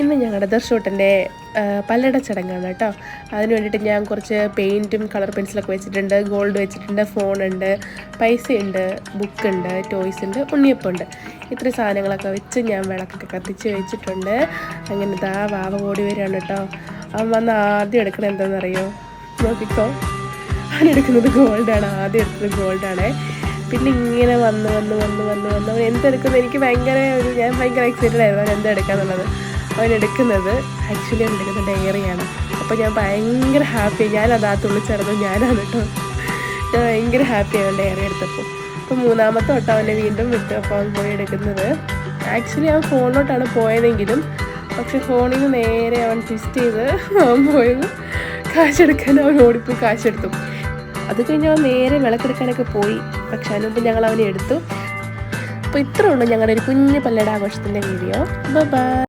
ഇന്ന് ഞങ്ങളുടെ ദർശൂട്ടന്റെ പല്ലട ചടങ്ങാണ് കേട്ടോ. അതിന് വേണ്ടിയിട്ട് ഞാൻ കുറച്ച് പെയിന്റും കളർ പെൻസിലൊക്കെ വെച്ചിട്ടുണ്ട് ഗോൾഡ് വെച്ചിട്ടുണ്ട് ഫോണുണ്ട് പൈസയുണ്ട് ബുക്കുണ്ട് ടോയ്സ് ഉണ്ട് ഉണ്ണിയപ്പമുണ്ട് ഇത്രയും സാധനങ്ങളൊക്കെ വെച്ച് ഞാൻ വിളക്കൊക്കെ കത്തിച്ച് വെച്ചിട്ടുണ്ട്. അങ്ങനെ ദാ വാവ ഓടി വരികയാണ് കേട്ടോ. അവൻ വന്ന് ആദ്യം എടുക്കണത് എന്താണെന്നറിയോ? നോക്കിക്കോ. അവൻ എടുക്കുന്നത് ഗോൾഡാണ് ആദ്യം എടുക്കുന്നത് ഗോൾഡാണ് പിന്നെ ഇങ്ങനെ വന്ന് വന്ന് വന്ന് വന്ന് വന്ന് അവൻ എന്തെടുക്കുന്നത് എനിക്ക് ഭയങ്കര ഒരു ഞാൻ ഭയങ്കര എക്സൈറ്റഡ് ആയിരുന്നു അവൻ എന്തെടുക്കാന്നുള്ളത് അവൻ എടുക്കുന്നത് ആക്ച്വലി അവൻ എടുക്കുന്നത് ഡയറിയാണ്. അപ്പോൾ ഞാൻ ഭയങ്കര ഹാപ്പി ആ തുള്ളിച്ചേർന്നു ഞാനാണ് കേട്ടോ ഞാൻ ഭയങ്കര ഹാപ്പിയാണ് ഡയറി എടുത്തപ്പോൾ. അപ്പോൾ മൂന്നാമത്തെ തൊട്ട് അവനെ വീണ്ടും വിട്ടു അപ്പോൾ അവൻ പോയി എടുക്കുന്നത്. ആക്ച്വലി അവൻ ഫോണിലോട്ടാണ് പോയതെങ്കിലും പക്ഷെ ഫോണിൽ നിന്ന് നേരെ അവൻ ട്വിസ്റ്റ് ചെയ്ത് അവൻ പോയത് കാശെടുക്കാൻ അവൻ ഓടിപ്പോയി കാശെടുത്തു. അത് കഴിഞ്ഞ് അവൻ നേരെ വിളക്കെടുക്കാനൊക്കെ പോയി. പക്ഷെ അതിനുമുമ്പ് ഞങ്ങൾ അവനെ എടുത്തു. അപ്പോൾ ഇത്രേ ഉള്ളൂ ഞങ്ങളുടെ ഒരു കുഞ്ഞു പല്ലട ആഘോഷത്തിന്റെ വീഡിയോ. ബൈ